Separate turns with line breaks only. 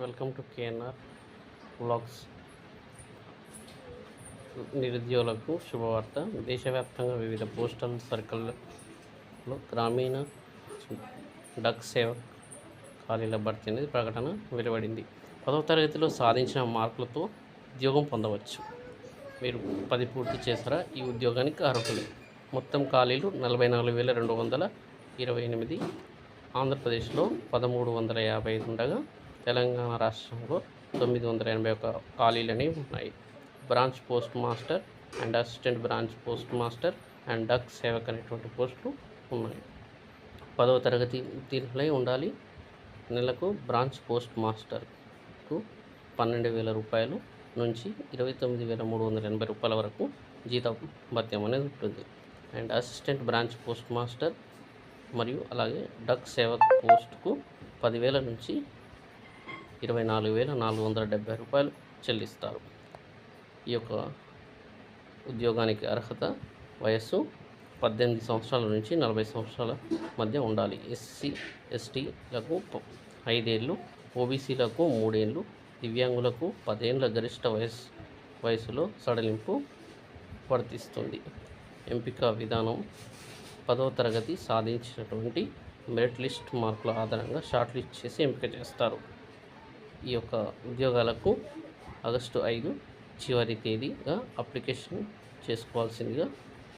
Welcome to KNR blogs నిరుద్యోగులకు శుభవార్త. దేశవ్యాప్తంగా వివిధ పోస్టల్ సర్కిల్లో గ్రామీణ డక్ సేవ ఖాళీల భర్తీ అనేది ప్రకటన వెలువడింది. పదవ తరగతిలో సాధించిన మార్కులతో ఉద్యోగం పొందవచ్చు. మీరు పది పూర్తి చేసారా ఈ ఉద్యోగానికి అర్హులు. మొత్తం ఖాళీలు నలభై నాలుగు వేల రెండు వందల ఇరవై ఎనిమిది. ఆంధ్రప్రదేశ్లో పదమూడు వందల యాభై ఐదు ఉండగా తెలంగాణ రాష్ట్రంలో తొమ్మిది వందల ఎనభై ఒక ఖాళీలు అనేవి ఉన్నాయి. Branch post master and assistant branch post master and Dak Sevak అనేటువంటి పోస్టులు ఉన్నాయి. పదవ తరగతి ఉత్తీర్ణులై ఉండాలి. నెలకు బ్రాంచ్ పోస్ట్ మాస్టర్కు పన్నెండు వేల రూపాయలు నుంచి ఇరవై తొమ్మిది వేల మూడు వందల ఎనభై రూపాయల వరకు జీతం భత్యం అనేది ఉంటుంది. And assistant branch post master మరియు అలాగే డక్ సేవక్ పోస్ట్కు పదివేల నుంచి ఇరవై నాలుగు వేల నాలుగు వందల డెబ్బై రూపాయలు చెల్లిస్తారు. ఈ యొక్క ఉద్యోగానికి అర్హత వయస్సు పద్దెనిమిది సంవత్సరాల నుంచి నలభై సంవత్సరాల మధ్య ఉండాలి. ఎస్సీ ఎస్టీలకు ఐదేళ్ళు ఓబీసీలకు మూడేళ్ళు దివ్యాంగులకు పదేళ్ళ గరిష్ట వయస్సు వయసులో సడలింపు వర్తిస్తుంది. ఎంపిక విధానం పదో తరగతి సాధించినటువంటి మెరిట్ లిస్ట్ మార్కుల ఆధారంగా షార్ట్ లిస్ట్ చేసి ఎంపిక చేస్తారు. ఈ యొక్క ఉద్యోగాలకు ఆగస్టు ఐదు చివరి తేదీగా అప్లికేషన్ చేసుకోవాల్సిందిగా